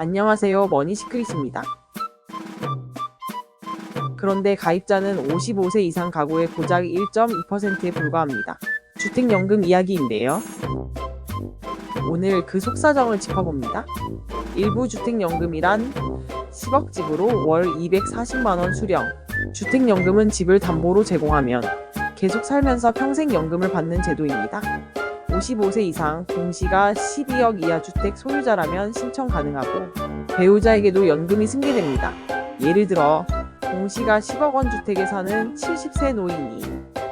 안녕하세요. 머니시크릿입니다. 그런데 가입자는 55세 이상 가구의 고작 1.2%에 불과합니다. 주택연금 이야기인데요. 오늘 그 속사정을 짚어봅니다. 일부 주택연금이란 10억 집으로 월 240만원 수령. 주택연금은 집을 담보로 제공하면 계속 살면서 평생 연금을 받는 제도입니다. 55세 이상 공시가 12억 이하 주택 소유자라면 신청 가능하고 배우자에게도 연금이 승계됩니다. 예를 들어 공시가 10억 원 주택에 사는 70세 노인이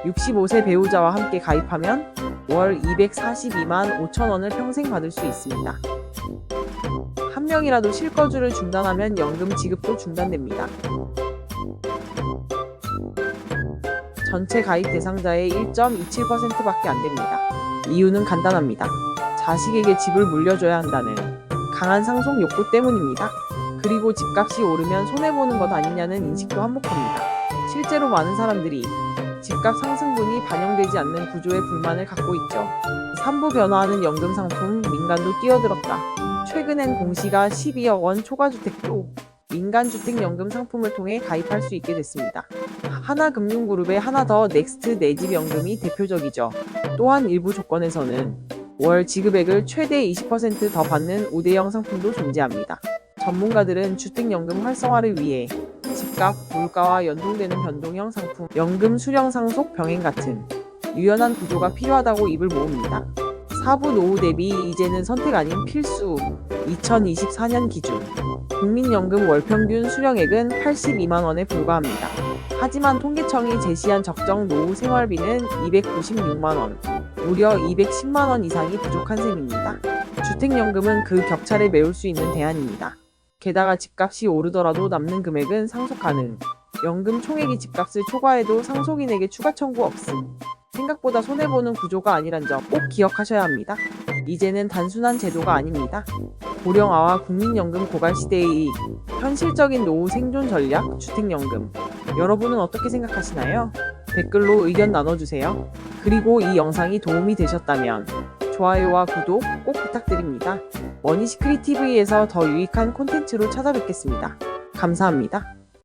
65세 배우자와 함께 가입하면 월 242만 5천 원을 평생 받을 수 있습니다. 한 명이라도 실거주를 중단하면 연금 지급도 중단됩니다. 전체 가입 대상자의 1.27%밖에 안 됩니다. 이유는 간단합니다. 자식에게 집을 물려줘야 한다는 강한 상속 욕구 때문입니다. 그리고 집값이 오르면 손해보는 것 아니냐는 인식도 한몫합니다. 실제로 많은 사람들이 집값 상승분이 반영되지 않는 구조에 불만을 갖고 있죠. 3부 변화하는 연금 상품 민간도 뛰어들었다. 최근엔 공시가 12억 원 초과주택도 민간주택연금 상품을 통해 가입할 수 있게 됐습니다. 하나금융그룹의 하나 더 넥스트 내 집 연금이 대표적이죠. 또한 일부 조건에서는 월 지급액을 최대 20%더 받는 우대형 상품도 존재합니다. 전문가들은 주택연금 활성화를 위해 집값, 물가와 연동되는 변동형 상품, 연금 수령 상속 병행 같은 유연한 구조가 필요하다고 입을 모읍니다. 사부 노후 대비 이제는 선택 아닌 필수 2024년 기준 국민연금 월평균 수령액은 82만 원에 불과합니다. 하지만 통계청이 제시한 적정 노후 생활비는 296만 원, 무려 210만 원 이상이 부족한 셈입니다. 주택연금은 그 격차를 메울 수 있는 대안입니다. 게다가 집값이 오르더라도 남는 금액은 상속 가능. 연금 총액이 집값을 초과해도 상속인에게 추가 청구 없음. 생각보다 손해보는 구조가 아니란 점 꼭 기억하셔야 합니다. 이제는 단순한 제도가 아닙니다. 고령화와 국민연금 고갈 시대의 현실적인 노후 생존 전략 주택연금. 여러분은 어떻게 생각하시나요? 댓글로 의견 나눠주세요. 그리고 이 영상이 도움이 되셨다면 좋아요와 구독 꼭 부탁드립니다. 머니시크릿 TV에서 더 유익한 콘텐츠로 찾아뵙겠습니다. 감사합니다.